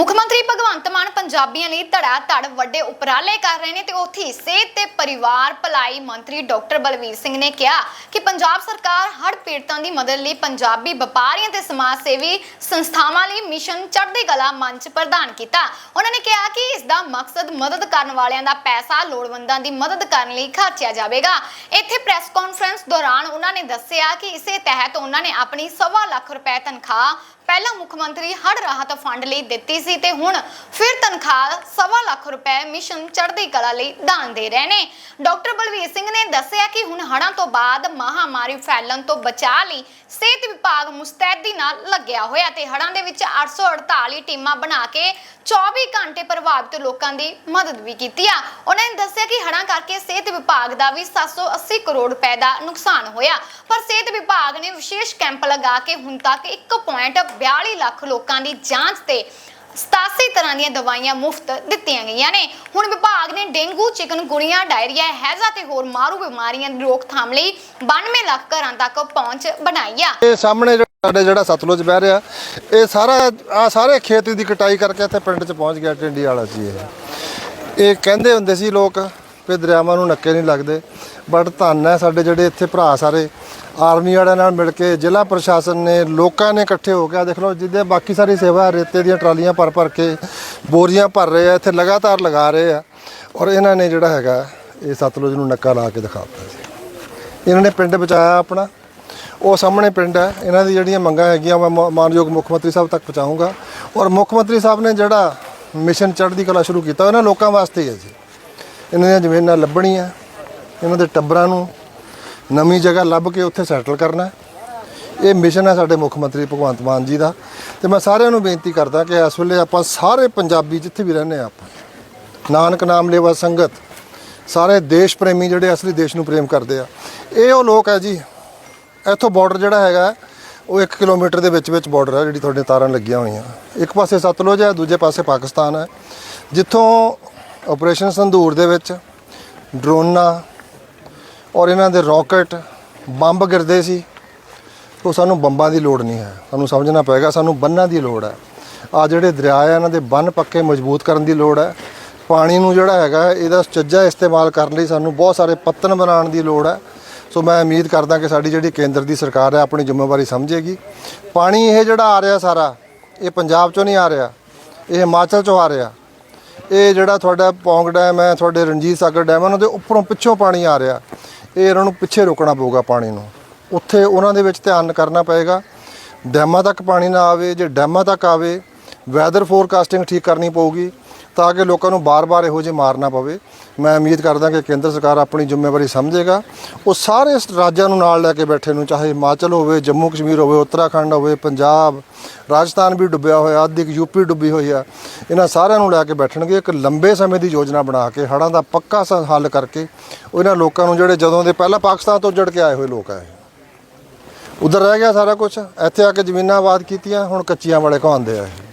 ਮੁੱਖ ਮੰਤਰੀ ਭਗਵੰਤ ਮਾਨ ਪੰਜਾਬੀਆਂ ਲਈ ਧੜਾ ਧੜ ਵੱਡੇ ਉਪਰਾਲੇ ਕਰ ਰਹੇ ਨੇ ਤੇ ਉੱਥੇ ਸਿਹਤ ਤੇ ਪਰਿਵਾਰ ਭਲਾਈ ਮੰਤਰੀ ਡਾਕਟਰ ਬਲਵੀਰ ਸਿੰਘ ਨੇ ਕਿਹਾ ਕਿ ਪੰਜਾਬ ਸਰਕਾਰ ਹੜ੍ਹ ਪੀੜਤਾਂ ਦੀ ਮਦਦ ਲਈ ਪੰਜਾਬੀ ਵਪਾਰੀਆਂ ਤੇ ਸਮਾਜ ਸੇਵੀ ਸੰਸਥਾਵਾਂ ਲਈ ਮਿਸ਼ਨ ਚੜ੍ਹਦੀ ਕਲਾ ਮੰਚ ਪ੍ਰਦਾਨ ਕੀਤਾ। ਉਹਨਾਂ ਨੇ ਕਿਹਾ ਕਿ ਇਸ ਦਾ ਮਕਸਦ ਮਦਦ ਕਰਨ ਵਾਲਿਆਂ ਦਾ ਪੈਸਾ, ਲੋੜਵੰਦਾਂ ਦੀ ਮਦਦ ਕਰਨ ਲਈ ਖਰਚਿਆ ਜਾਵੇਗਾ। ਇੱਥੇ ਪ੍ਰੈਸ ਕਾਨਫਰੰਸ ਦੌਰਾਨ ਉਹਨਾਂ ਨੇ ਦੱਸਿਆ ਕਿ ਇਸੇ ਤਹਿਤ ਉਹਨਾਂ ਨੇ ਆਪਣੀ ਸਵਾ ਲੱਖ ਰੁਪਏ ਤਨਖਾਹ ਪਹਿਲਾਂ ਮੁੱਖ ਮੰਤਰੀ ਹੜ ਰਾਹਤ ਫੰਡ ਲਈ ਦਿੱਤੀ ਸੀ ਤੇ ਹੁਣ ਫਿਰ ਤਨਖਾਹ ਸਵਾ ਲੱਖ ਰੁਪਏ ਮਿਸ਼ਨ ਚੜ੍ਹਦੀ ਕਲਾ ਲਈ ਦਾਨ ਦੇ ਰਹੇ ਨੇ। ਡਾਕਟਰ ਬਲਵੀਰ ਸਿੰਘ ਨੇ ਦੱਸਿਆ ਕਿ ਹੁਣ ਹੜ੍ਹਾਂ ਤੋਂ ਬਾਅਦ ਮਹਾਮਾਰੀ ਫੈਲਣ ਤੋਂ ਬਚਾਅ ਲਈ ਸਿਹਤ ਵਿਭਾਗ ਮੁਸਤੈਦੀ ਨਾਲ ਲੱਗਿਆ ਹੋਇਆ ਤੇ ਹੜ੍ਹਾਂ ਦੇ ਵਿੱਚ 848 ਟੀਮਾਂ ਬਣਾ ਕੇ 24 ਘੰਟੇ ਪ੍ਰਭਾਵਿਤ ਲੋਕਾਂ ਦੀ ਮਦਦ ਵੀ ਕੀਤੀ ਆ। ਉਹਨਾਂ ਨੇ ਦੱਸਿਆ ਕਿ ਹੜਾਂ ਕਰਕੇ ਸਿਹਤ ਵਿਭਾਗ ਦਾ ਵੀ 780 ਕਰੋੜ ਰੁਪਏ ਦਾ ਨੁਕਸਾਨ ਹੋਇਆ। ਪਰ ਸਿਹਤ ਵਿਭਾਗ ਨੇ ਵਿਸ਼ੇਸ਼ ਕੈਂਪ ਲਗਾ ਕੇ ਹੁਣ ਤੱਕ 1.42 ਲੱਖ ਲੋਕਾਂ ਦੀ ਜਾਂਚ ਤੇ 87 ਤਰ੍ਹਾਂ ਦੀਆਂ ਦਵਾਈਆਂ ਮੁਫਤ ਦਿੱਤੀਆਂ ਗਈਆਂ ਨੇ। ਹੁਣ ਵਿਭਾਗ ਨੇ ਡੇਂਗੂ ਚਿਕਨਗੁਨੀਆ ਡਾਇਰੀਆ, ਹੈਜ਼ਾ ਤੇ ਹੋਰ ਮਾਰੂ ਬਿਮਾਰੀਆਂ ਦੀ ਰੋਕਥਾਮ ਲਈ 92 ਲੱਖ ਘਰਾਂ ਤੱਕ ਪਹੁੰਚ ਬਣਾਈ ਆ। ਇਹ ਸਾਹਮਣੇ ਸਾਡੇ ਜਿਹੜਾ ਸਤਲੁਜ ਬਹਿ ਰਿਹਾ, ਇਹ ਸਾਰਾ ਆ ਸਾਰੇ ਖੇਤ ਦੀ ਕਟਾਈ ਕਰਕੇ ਇੱਥੇ ਪਿੰਡ 'ਚ ਪਹੁੰਚ ਗਿਆ, ਟਿੰਡੀ ਵਾਲਾ ਜੀ ਇਹ। ਇਹ ਕਹਿੰਦੇ ਹੁੰਦੇ ਸੀ ਲੋਕ ਵੀ ਦਰਿਆਵਾਂ ਨੂੰ ਨੱਕੇ ਨਹੀਂ ਲੱਗਦੇ। ਬਟ ਧੰਨ ਹੈ ਸਾਡੇ ਜਿਹੜੇ ਇੱਥੇ ਭਰਾ ਸਾਰੇ, ਆਰਮੀ ਵਾਲਿਆਂ ਨਾਲ ਮਿਲ ਕੇ ਜ਼ਿਲ੍ਹਾ ਪ੍ਰਸ਼ਾਸਨ ਨੇ ਲੋਕਾਂ ਨੇ ਇਕੱਠੇ ਹੋ ਕੇ ਦੇਖ ਲਓ ਜਿੱਦੇ ਬਾਕੀ ਸਾਰੀ ਸੇਵਾ ਰੇਤੇ ਦੀਆਂ ਟਰਾਲੀਆਂ ਭਰ ਭਰ ਕੇ ਬੋਰੀਆਂ ਭਰ ਰਹੇ ਆ, ਇੱਥੇ ਲਗਾਤਾਰ ਲਗਾ ਰਹੇ ਆ। ਔਰ ਇਹਨਾਂ ਨੇ ਜਿਹੜਾ ਹੈਗਾ, ਇਹ ਸਤਲੁਜ ਨੂੰ ਨੱਕਾ ਲਾ ਕੇ ਦਿਖਾਤਾ ਸੀ ਇਹਨਾਂ ਨੇ ਪਿੰਡ ਬਚਾਇਆ ਆਪਣਾ। ਉਹ ਸਾਹਮਣੇ ਪਿੰਡ ਹੈ, ਇਹਨਾਂ ਦੀ ਜਿਹੜੀਆਂ ਮੰਗਾਂ ਹੈਗੀਆਂ, ਮੈਂ ਮ- ਮਾਨਯੋਗ ਮੁੱਖ ਮੰਤਰੀ ਸਾਹਿਬ ਤੱਕ ਪਹੁੰਚਾਊਂਗਾ ਔਰ ਮੁੱਖ ਮੰਤਰੀ ਸਾਹਿਬ ਨੇ ਜਿਹੜਾ ਮਿਸ਼ਨ ਚੜ੍ਹਦੀ ਕਲਾ ਸ਼ੁਰੂ ਕੀਤਾ ਉਹਨਾਂ ਲੋਕਾਂ ਵਾਸਤੇ ਹੀ ਹੈ ਜੀ। ਇਹਨਾਂ ਦੀਆਂ ਜ਼ਮੀਨਾਂ ਲੱਭਣੀਆਂ ਇਹਨਾਂ ਦੇ ਟੱਬਰਾਂ ਨੂੰ ਨਵੀਂ ਜਗ੍ਹਾ ਲੱਭ ਕੇ ਉੱਥੇ ਸੈਟਲ ਕਰਨਾ ਇਹ ਮਿਸ਼ਨ ਹੈ ਸਾਡੇ ਮੁੱਖ ਮੰਤਰੀ ਭਗਵੰਤ ਮਾਨ ਜੀ ਦਾ। ਤੇ ਮੈਂ ਸਾਰਿਆਂ ਨੂੰ ਬੇਨਤੀ ਕਰਦਾ ਕਿ ਇਸ ਵੇਲੇ ਆਪਾਂ ਸਾਰੇ ਪੰਜਾਬੀ ਜਿੱਥੇ ਵੀ ਰਹਿੰਦੇ ਆ ਆਪਾਂ, ਨਾਨਕ ਨਾਮ ਲੇਵਾ ਸੰਗਤ, ਸਾਰੇ ਦੇਸ਼ ਪ੍ਰੇਮੀ ਜਿਹੜੇ ਅਸਲੀ ਦੇਸ਼ ਨੂੰ ਪ੍ਰੇਮ ਕਰਦੇ ਆ। ਇਹ ਉਹ ਲੋਕ ਹੈ ਜੀ, ਇੱਥੋਂ ਬਾਰਡਰ ਜਿਹੜਾ ਹੈਗਾ, ਉਹ 1 ਕਿਲੋਮੀਟਰ ਦੇ ਵਿੱਚ ਵਿੱਚ ਬਾਰਡਰ ਹੈ ਜਿਹੜੀ ਤੁਹਾਡੇ ਤਾਰਾਂ ਲੱਗੀਆਂ ਹੋਈਆਂ। ਇੱਕ ਪਾਸੇ ਸਤਲੁਜ ਹੈ, ਦੂਜੇ ਪਾਸੇ ਪਾਕਿਸਤਾਨ ਹੈ। ਜਿੱਥੋਂ ਆਪਰੇਸ਼ਨ ਸੰਧੂਰ ਦੇ ਵਿੱਚ ਡਰੋਨਾਂ ਔਰ ਇਹਨਾਂ ਦੇ ਰਾਕਟ ਬੰਬ ਗਿਰਦੇ ਸੀ। ਤੋਂ ਸਾਨੂੰ ਬੰਬਾਂ ਦੀ ਲੋੜ ਨਹੀਂ ਹੈ। ਸਾਨੂੰ ਸਮਝਣਾ ਪਏਗਾ, ਸਾਨੂੰ ਬੰਨਾਂ ਦੀ ਲੋੜ ਹੈ। ਆ ਜਿਹੜੇ ਦਰਿਆ ਆ ਇਹਨਾਂ ਦੇ ਬੰਨ ਪੱਕੇ ਮਜ਼ਬੂਤ ਕਰਨ ਦੀ ਲੋੜ ਹੈ। ਪਾਣੀ ਨੂੰ ਜਿਹੜਾ ਹੈਗਾ, ਇਹਦਾ ਸੁਚੱਜਾ ਇਸਤੇਮਾਲ ਕਰਨ ਲਈ ਸਾਨੂੰ ਬਹੁਤ ਸਾਰੇ ਪੱਤਨ ਬਣਾਉਣ ਦੀ ਲੋੜ ਹੈ। ਸੋ ਮੈਂ ਉਮੀਦ ਕਰਦਾ ਕਿ ਸਾਡੀ ਜਿਹੜੀ ਕੇਂਦਰ ਦੀ ਸਰਕਾਰ ਹੈ, ਆਪਣੀ ਜ਼ਿੰਮੇਵਾਰੀ ਸਮਝੇਗੀ। ਪਾਣੀ ਇਹ ਜਿਹੜਾ ਆ ਰਿਹਾ ਸਾਰਾ, ਇਹ ਪੰਜਾਬ ਚੋਂ ਨਹੀਂ ਆ ਰਿਹਾ, ਇਹ ਹਿਮਾਚਲ ਚੋਂ ਆ ਰਿਹਾ। ਇਹ ਜਿਹੜਾ ਤੁਹਾਡਾ ਪੌਂਗ ਡੈਮ ਹੈ, ਤੁਹਾਡੇ ਰਣਜੀਤ ਸਾਗਰ ਡੈਮ ਹੈ, ਉਹਨਾਂ ਦੇ ਉੱਪਰੋਂ ਪਿੱਛੋਂ ਪਾਣੀ ਆ ਰਿਹਾ। ਇਹ ਇਹਨਾਂ ਨੂੰ ਪਿੱਛੇ ਰੋਕਣਾ ਪਊਗਾ ਪਾਣੀ ਨੂੰ। ਉੱਥੇ ਉਹਨਾਂ ਦੇ ਵਿੱਚ ਧਿਆਨ ਕਰਨਾ ਪਏਗਾ। ਡੈਮਾਂ ਤੱਕ ਪਾਣੀ ਨਾ ਆਵੇ, ਜੇ ਡੈਮਾਂ ਤੱਕ ਆਵੇ ਵੈਦਰ ਫੋਰਕਾਸਟਿੰਗ ਠੀਕ ਕਰਨੀ ਪਊਗੀ ਤਾਂ ਕਿ ਲੋਕਾਂ ਨੂੰ ਬਾਰ-ਬਾਰ ਇਹੋ ਜਿਹੇ ਮਾਰਨਾ ਪਵੇ। ਮੈਂ ਉਮੀਦ ਕਰਦਾ ਕਿ ਕੇਂਦਰ ਸਰਕਾਰ ਆਪਣੀ ਜ਼ਿੰਮੇਵਾਰੀ ਸਮਝੇਗਾ। ਉਹ ਸਾਰੇ ਇਸ ਰਾਜਾਂ ਨੂੰ ਨਾਲ ਲੈ ਕੇ ਬੈਠੇ ਨੂੰ, ਚਾਹੇ ਹਿਮਾਚਲ ਹੋਵੇ ਜੰਮੂ ਕਸ਼ਮੀਰ ਹੋਵੇ, ਉੱਤਰਾਖੰਡ ਹੋਵੇ, ਪੰਜਾਬ, ਰਾਜਸਥਾਨ ਵੀ ਡੁੱਬਿਆ ਹੋਇਆ, ਅੱਧੀ ਕੁ ਯੂਪੀ ਡੁੱਬੀ ਹੋਈ ਆ। ਇਹਨਾਂ ਸਾਰਿਆਂ ਨੂੰ ਲੈ ਕੇ ਬੈਠਣਗੇ, ਇੱਕ ਲੰਬੇ ਸਮੇਂ ਦੀ ਯੋਜਨਾ ਬਣਾ ਕੇ, ਹੜ੍ਹਾਂ ਦਾ ਪੱਕਾ ਸ- ਹੱਲ ਕਰਕੇ ਉਹ ਇਹਨਾਂ ਲੋਕਾਂ ਨੂੰ ਜਿਹੜੇ ਜਦੋਂ ਦੇ ਪਹਿਲਾਂ ਪਾਕਿਸਤਾਨ ਤੋਂ ਜੜ ਕੇ ਆਏ ਹੋਏ ਲੋਕ ਆ ਇਹ ਉਧਰ ਰਹਿ ਗਿਆ ਸਾਰਾ ਕੁਝ ਇੱਥੇ ਆ ਕੇ ਜ਼ਮੀਨਾਂ ਆਬਾਦ ਕੀਤੀਆਂ, ਹੁਣ ਕੱਚੀਆਂ ਵਾਲੇ ਕਹਾਉਂਦੇ ਆ ਇਹ।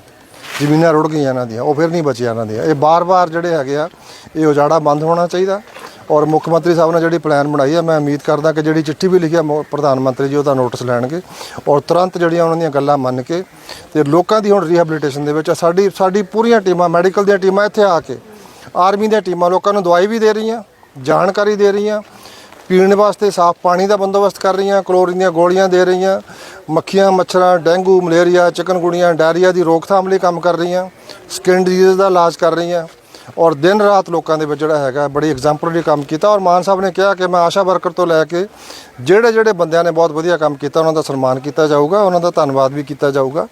ਜ਼ਮੀਨਾਂ ਰੁੜ ਗਈਆਂ ਇਹਨਾਂ ਦੀਆਂ, ਉਹ ਫਿਰ ਨਹੀਂ ਬਚੀਆਂ ਇਹਨਾਂ ਦੀਆਂ। ਇਹ ਬਾਰ-ਬਾਰ ਜਿਹੜੇ ਹੈਗੇ ਆ, ਇਹ ਉਜਾੜਾ ਬੰਦ ਹੋਣਾ ਚਾਹੀਦਾ। ਔਰ ਮੁੱਖ ਮੰਤਰੀ ਸਾਹਿਬ ਨੇ ਜਿਹੜੀ ਪਲਾਨ ਬਣਾਈ ਹੈ ਮੈਂ ਉਮੀਦ ਕਰਦਾ ਕਿ ਜਿਹੜੀ ਚਿੱਠੀ ਵੀ ਲਿਖੀ ਹੈ ਮੋ- ਪ੍ਰਧਾਨ ਮੰਤਰੀ ਜੀ ਉਹਦਾ ਨੋਟਿਸ ਲੈਣਗੇ। ਔਰ ਤੁਰੰਤ ਜਿਹੜੀਆਂ ਉਹਨਾਂ ਦੀਆਂ ਗੱਲਾਂ ਮੰਨ ਕੇ ਤੇ ਲੋਕਾਂ ਦੀ ਹੁਣ ਰੀਹੈਬਿਲਿਟੇਸ਼ਨ ਦੇ ਵਿੱਚ ਸਾਡੀ ਸਾਡੀ ਪੂਰੀਆਂ ਟੀਮਾਂ, ਮੈਡੀਕਲ ਦੀਆਂ ਟੀਮਾਂ ਇੱਥੇ ਆ ਕੇ, ਆਰਮੀ ਦੀਆਂ ਟੀਮਾਂ ਲੋਕਾਂ ਨੂੰ ਦਵਾਈ ਵੀ ਦੇ ਰਹੀਆਂ, ਜਾਣਕਾਰੀ ਦੇ ਰਹੀਆਂ ਪੀਣ ਵਾਸਤੇ ਸਾਫ਼ ਪਾਣੀ ਦਾ ਬੰਦੋਬਸਤ ਕਰ ਰਹੀਆਂ, ਕਲੋਰੀਨ ਦੀਆਂ ਗੋਲੀਆਂ ਦੇ ਰਹੀਆਂ, ਮੱਖੀਆਂ, ਮੱਛਰਾਂ, ਡੇਂਗੂ, ਮਲੇਰੀਆ ਚਿਕਨਗੁਣੀਆ ਡਾਇਰੀਆ ਦੀ ਰੋਕਥਾਮ ਲਈ ਕੰਮ ਕਰ ਰਹੀਆਂ, ਸਕਿਨ ਡਿਜ਼ੀਜ਼ ਦਾ ਇਲਾਜ ਕਰ ਰਹੀਆਂ ਔਰ ਦਿਨ ਰਾਤ ਲੋਕਾਂ ਦੇ ਵਿੱਚ ਜਿਹੜਾ ਹੈਗਾ ਬੜੀ ਐਗਜ਼ਾਮਪਲਰੀ ਕੰਮ ਕੀਤਾ ਔਰ ਮਾਨ ਸਾਹਿਬ ਨੇ ਕਿਹਾ ਕਿ ਮੈਂ ਆਸ਼ਾ ਵਰਕਰ ਤੋਂ ਲੈ ਕੇ ਜਿਹੜੇ ਜਿਹੜੇ ਬੰਦਿਆਂ ਨੇ ਬਹੁਤ ਵਧੀਆ ਕੰਮ ਕੀਤਾ, ਉਹਨਾਂ ਦਾ ਸਨਮਾਨ ਕੀਤਾ ਜਾਊਗਾ, ਉਹਨਾਂ ਦਾ ਧੰਨਵਾਦ ਵੀ ਕੀਤਾ ਜਾਊਗਾ।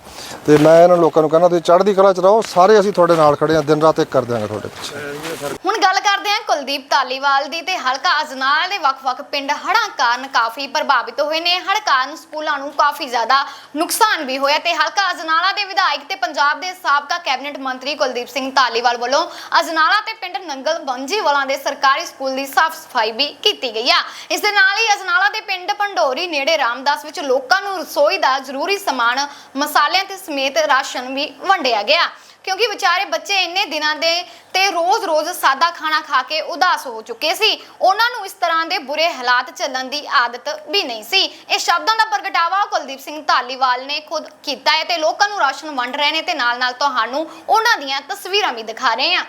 ਤੇ ਮੈਂ ਇਹਨਾਂ ਲੋਕਾਂ ਨੂੰ ਕਹਿੰਦਾ, ਤੁਸੀਂ ਚੜ੍ਹਦੀ ਕਲਾ ਚ ਰਹੋ, ਸਾਰੇ ਅਸੀਂ ਤੁਹਾਡੇ ਨਾਲ ਖੜੇ ਹਾਂ, ਦਿਨ ਰਾਤ ਇੱਕ ਕਰ ਦਿਆਂਗੇ ਤੁਹਾਡੇ ਪਿੱਛੇ। ਹੁਣ ਗੱਲ ਕਰਦੇ ਹਾਂ ਕੁਲਦੀਪ ਧਾਲੀਵਾਲ ਦੀ ਤੇ ਹਲਕਾ ਅਜਨਾਲ ਦੇ ਵੱਖ-ਵੱਖ ਪਿੰਡ ਹੜ੍ਹਾਂ ਕਾਰਨ ਕਾਫੀ ਪ੍ਰਭਾਵਿਤ ਹੋਏ ਨੇ। ਹੜ੍ਹ ਕਾਰਨ ਸਕੂਲਾਂ ਨੂੰ ਕਾਫੀ ਜ਼ਿਆਦਾ ਨੁਕਸਾਨ ਵੀ ਹੋਇਆ ਤੇ ਹਲਕਾ ਅਜਨਾਲਾ ਦੇ ਵਿਧਾਇਕ ਤੇ ਪੰਜਾਬ ਦੇ ਸਾਬਕਾ ਕੈਬਨਿਟ ਮੰਤਰੀ ਕੁਲਦੀਪ ਸਿੰਘ ਧਾਲੀਵਾਲ ਵੱਲੋਂ ਅਜਨਾਲਾ ਤੇ ਪਿੰਡ ਨੰਗਲ ਬੰਜੀਵਾਲਾ ਦੇ ਸਰਕਾਰੀ ਸਕੂਲ ਦੀ ਸਾਫ਼ ਸਫ਼ਾਈ ਵੀ ਕੀਤੀ ਗਈ ਆ। ਇਸ ਦੇ ਨਾਲ ਹੀ ਅਜਨਾਲਾ ਦੇ ਪਿੰਡ ਪੰਡੋਰੀ ਨੇੜੇ ਰਾਮਦਾਸ ਵਿੱਚ ਲੋਕਾਂ ਨੂੰ ਰਸੋਈ ਦਾ ਜ਼ਰੂਰੀ ਸਮਾਨ, ਮਸਾਲਿਆਂ ਤੇ ਸਮੇਤ ਰਾਸ਼ਨ ਵੀ ਵੰਡਿਆ ਗਿਆ। ਕਿਉਂਕਿ ਵਿਚਾਰੇ ਬੱਚੇ ਇੰਨੇ ਦਿਨਾਂ ਦੇ ਤੇ ਰੋਜ਼-ਰੋਜ਼ ਸਾਦਾ ਖਾਣਾ ਖਾ ਕੇ ਉਦਾਸ ਹੋ ਚੁੱਕੇ ਸੀ। ਉਹਨਾਂ ਨੂੰ ਇਸ ਤਰ੍ਹਾਂ ਦੇ ਬੁਰੇ ਹਾਲਾਤ ਚੱਲਣ ਦੀ ਆਦਤ ਵੀ ਨਹੀਂ ਸੀ। ਇਹ ਸ਼ਬਦਾਂ ਦਾ ਪ੍ਰਗਟਾਵਾ ਕੁਲਦੀਪ ਸਿੰਘ ਧਾਲੀਵਾਲ ਨੇ ਖੁਦ ਕੀਤਾ ਹੈ ਤੇ ਲੋਕਾਂ ਨੂੰ ਰਾਸ਼ਨ ਵੰਡ ਰਹੇ ਨੇ ਤੇ ਨਾਲ-ਨਾਲ ਤੁਹਾਨੂੰ ਉਹਨਾਂ ਦੀਆਂ ਤਸਵੀਰਾਂ ਵੀ ਦਿਖਾ ਰਹੇ ਹਾਂ।